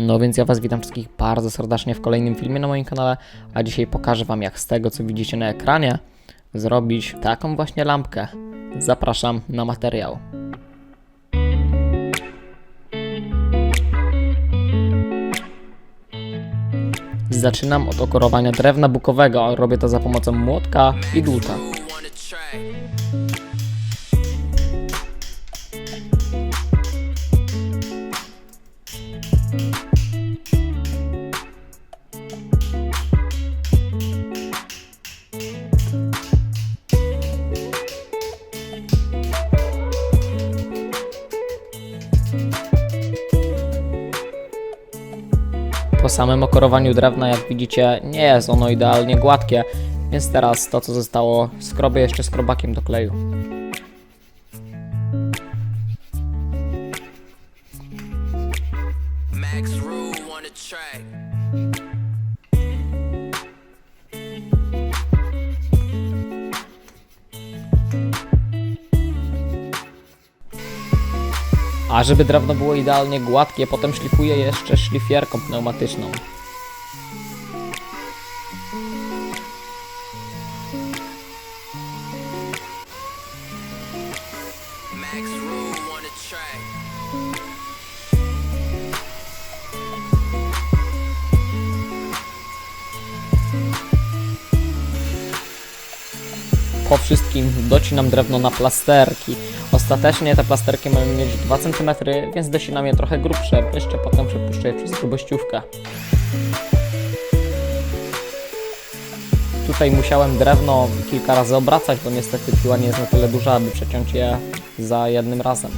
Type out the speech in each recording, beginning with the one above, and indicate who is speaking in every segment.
Speaker 1: No więc ja Was witam wszystkich bardzo serdecznie w kolejnym filmie na moim kanale, a dzisiaj pokażę Wam jak z tego co widzicie na ekranie zrobić taką właśnie lampkę. Zapraszam na materiał. Zaczynam od okorowania drewna bukowego. Robię to za pomocą młotka i dłuta. Samym okorowaniu drewna, jak widzicie, nie jest ono idealnie gładkie, więc teraz to co zostało skrobię jeszcze skrobakiem do kleju.
Speaker 2: Max Rule wanna try.
Speaker 1: A żeby drewno było idealnie gładkie, potem szlifuję jeszcze szlifierką pneumatyczną. Po wszystkim docinam drewno na plasterki. Ostatecznie te plasterki mają mieć 2 cm, więc docinam je trochę grubsze. Jeszcze potem przepuszczę je przez grubościówkę. Tutaj musiałem drewno kilka razy obracać, bo niestety piła nie jest na tyle duża, aby przeciąć je za jednym razem.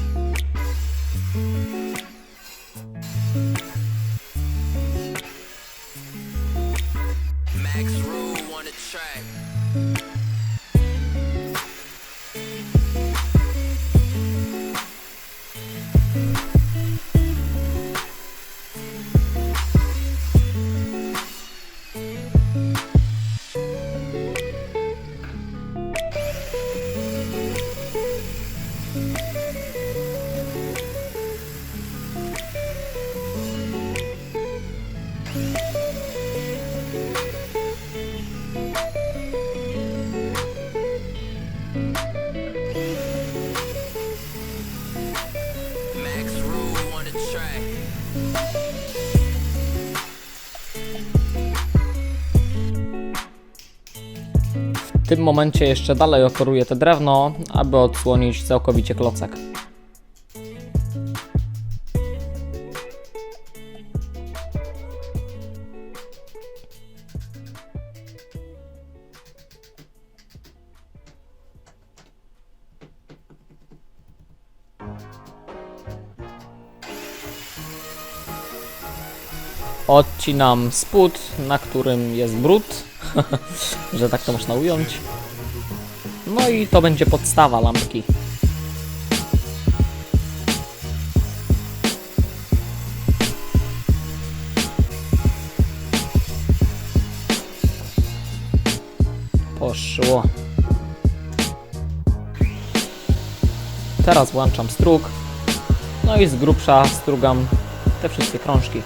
Speaker 1: W tym momencie jeszcze dalej okoruję te drewno, aby odsłonić całkowicie klocek. Odcinam spód, na którym jest brud, że tak to można ująć. No i to będzie podstawa lampki. Poszło. Teraz włączam strug. No i z grubsza strugam te wszystkie krążki.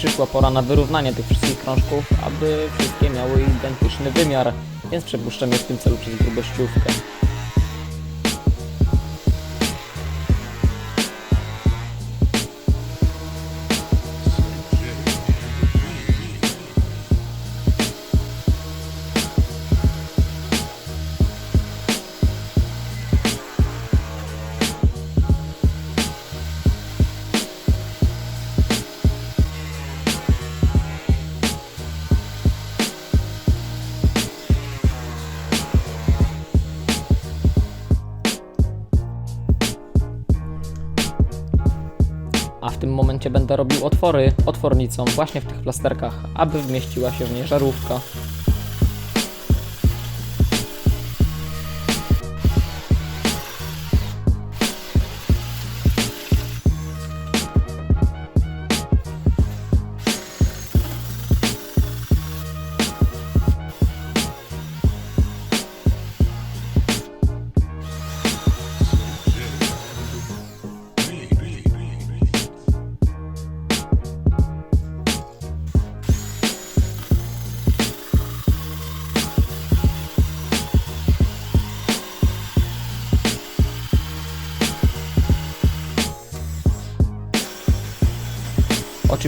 Speaker 1: Przyszła pora na wyrównanie tych wszystkich krążków, aby wszystkie miały identyczny wymiar, więc przepuszczam je w tym celu przez grubościówkę. A w tym momencie będę robił otwory otwornicą właśnie w tych plasterkach, aby wmieściła się w nie żarówka.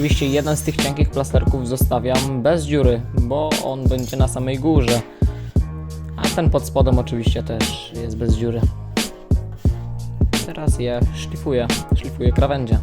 Speaker 1: Oczywiście jeden z tych cienkich plasterków zostawiam bez dziury, bo on będzie na samej górze. A ten pod spodem oczywiście też jest bez dziury. Teraz je szlifuję, szlifuję krawędzie.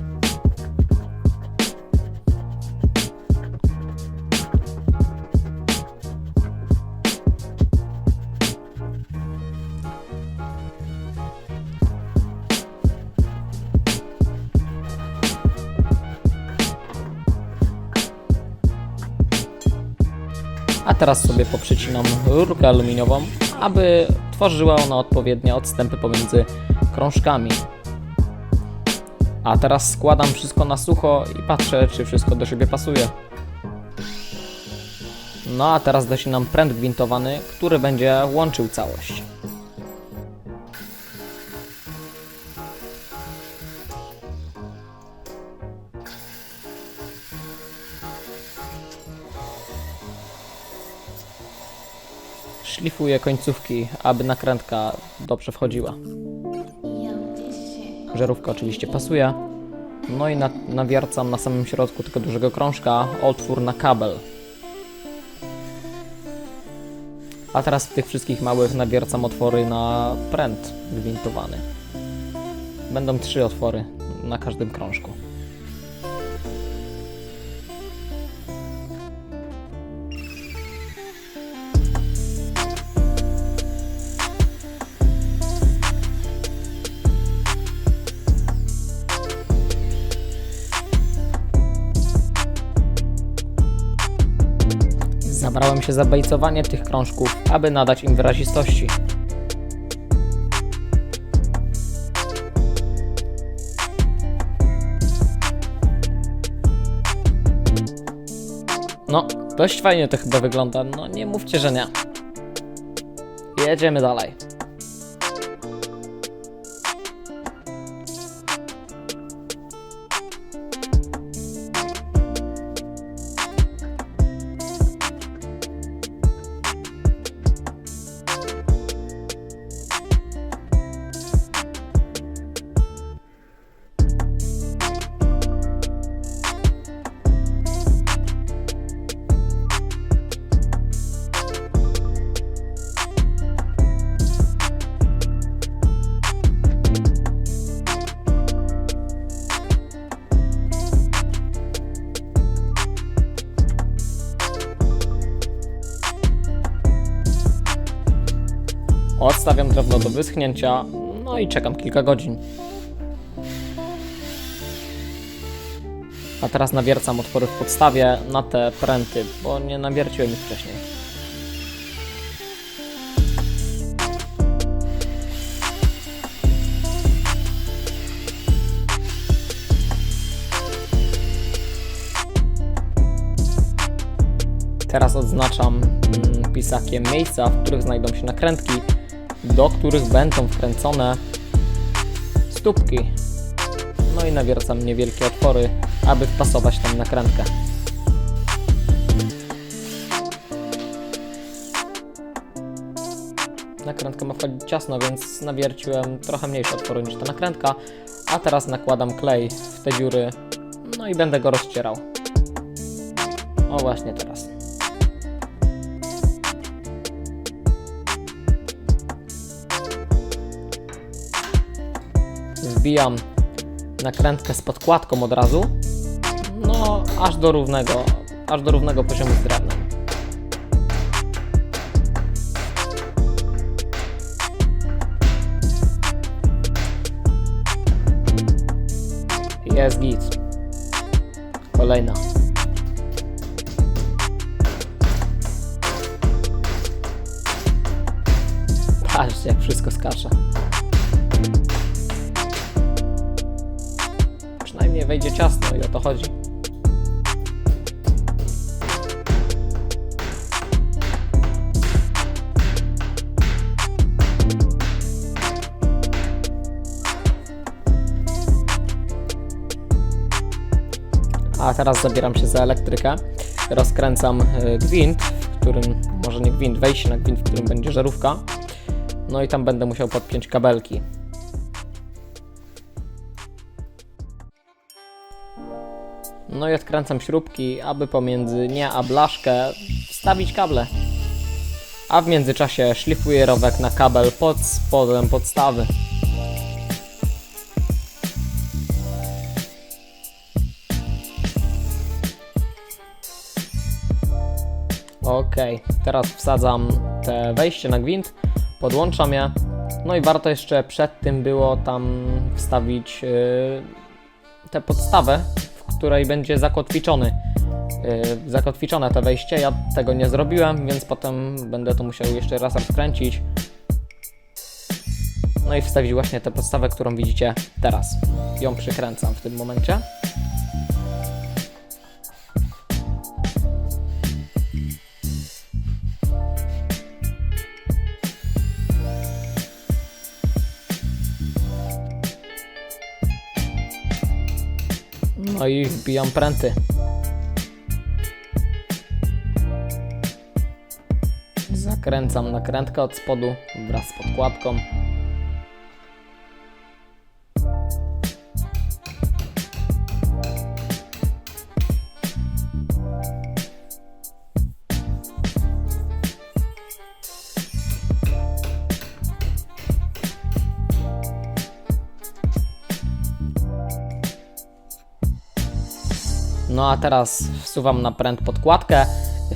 Speaker 1: Teraz sobie poprzycinam rurkę aluminiową, aby tworzyła ona odpowiednie odstępy pomiędzy krążkami. A teraz składam wszystko na sucho i patrzę, czy wszystko do siebie pasuje. No a teraz dosinam pręt gwintowany, który będzie łączył całość. Szlifuję końcówki, aby nakrętka dobrze wchodziła. Żarówka oczywiście pasuje. No i na, nawiercam na samym środku tego dużego krążka otwór na kabel. A teraz w tych wszystkich małych nawiercam otwory na pręt gwintowany. Będą trzy otwory na każdym krążku. Zabrałem się za bejcowanie tych krążków, aby nadać im wyrazistości. No, dość fajnie to chyba wygląda. No nie mówcie, że nie. Jedziemy dalej. Do wyschnięcia, no i czekam kilka godzin. A teraz nawiercam otwory w podstawie na te pręty, bo nie nawierciłem ich wcześniej. Teraz odznaczam mm, pisakiem miejsca, w których znajdą się nakrętki, do których będą wkręcone stópki. No i nawiercam niewielkie otwory, aby wpasować tam nakrętkę. Nakrętka ma wchodzić ciasno, więc nawierciłem trochę mniejsze otwory niż ta nakrętka, a teraz nakładam klej w te dziury, no i będę go rozcierał. O właśnie teraz. Wbijam nakrętkę z podkładką od razu, no aż do równego, aż do równego poziomu z drewnem. Jest git. Kolejna. Patrzcie, jak wszystko skacze. Wejdzie ciasno i o to chodzi. A teraz zabieram się za elektrykę. Rozkręcam e, gwint, w którym, może nie gwint, wejście na gwint, w którym będzie żarówka. No i tam będę musiał podpiąć kabelki. No i odkręcam śrubki, aby pomiędzy nie a blaszkę wstawić kable. A w międzyczasie szlifuję rowek na kabel pod spodem podstawy. Ok, teraz wsadzam te wejście na gwint, podłączam je. No i warto jeszcze przed tym było tam wstawić yy, tę podstawę, której będzie zakotwiczony. Yy, zakotwiczone to wejście. Ja tego nie zrobiłem, więc potem będę to musiał jeszcze raz rozkręcić. No i wstawić właśnie tę podstawę, którą widzicie teraz. Ją przykręcam w tym momencie. No i wbijam pręty. Zakręcam nakrętkę od spodu wraz z podkładką. No a teraz wsuwam na pręt podkładkę,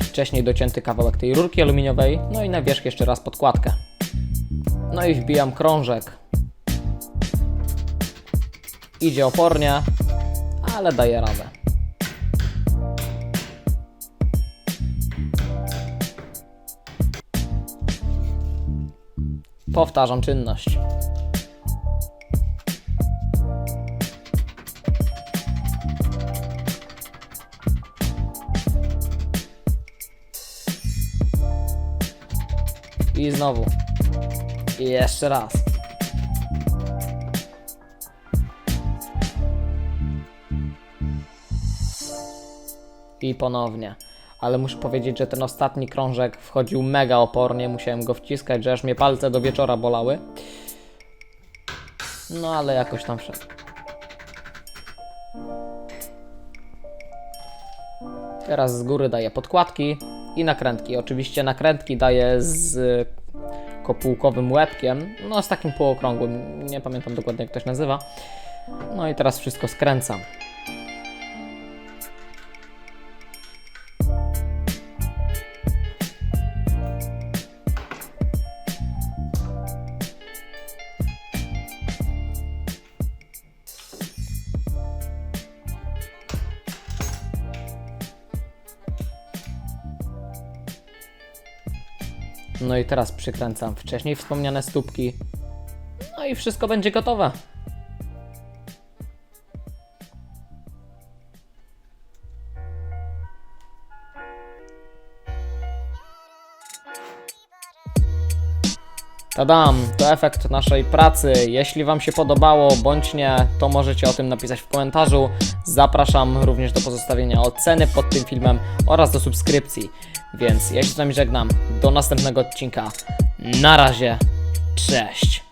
Speaker 1: wcześniej docięty kawałek tej rurki aluminiowej, no i na wierzch jeszcze raz podkładkę. No i wbijam krążek. Idzie opornie, ale daje radę. Powtarzam czynność. I znowu. I jeszcze raz. I ponownie. Ale muszę powiedzieć, że ten ostatni krążek wchodził mega opornie. Musiałem go wciskać, że aż mnie palce do wieczora bolały. No ale jakoś tam wszedł. Teraz z góry daję podkładki i nakrętki. Oczywiście nakrętki daję z kopułkowym łebkiem, no z takim półokrągłym, nie pamiętam dokładnie jak to się nazywa. No i teraz wszystko skręcam. No i teraz przykręcam wcześniej wspomniane stópki. No i wszystko będzie gotowe. Tadam, to efekt naszej pracy. Jeśli Wam się podobało bądź nie, to możecie o tym napisać w komentarzu. Zapraszam również do pozostawienia oceny pod tym filmem oraz do subskrypcji. Więc ja się z Wami żegnam. Do następnego odcinka. Na razie. Cześć.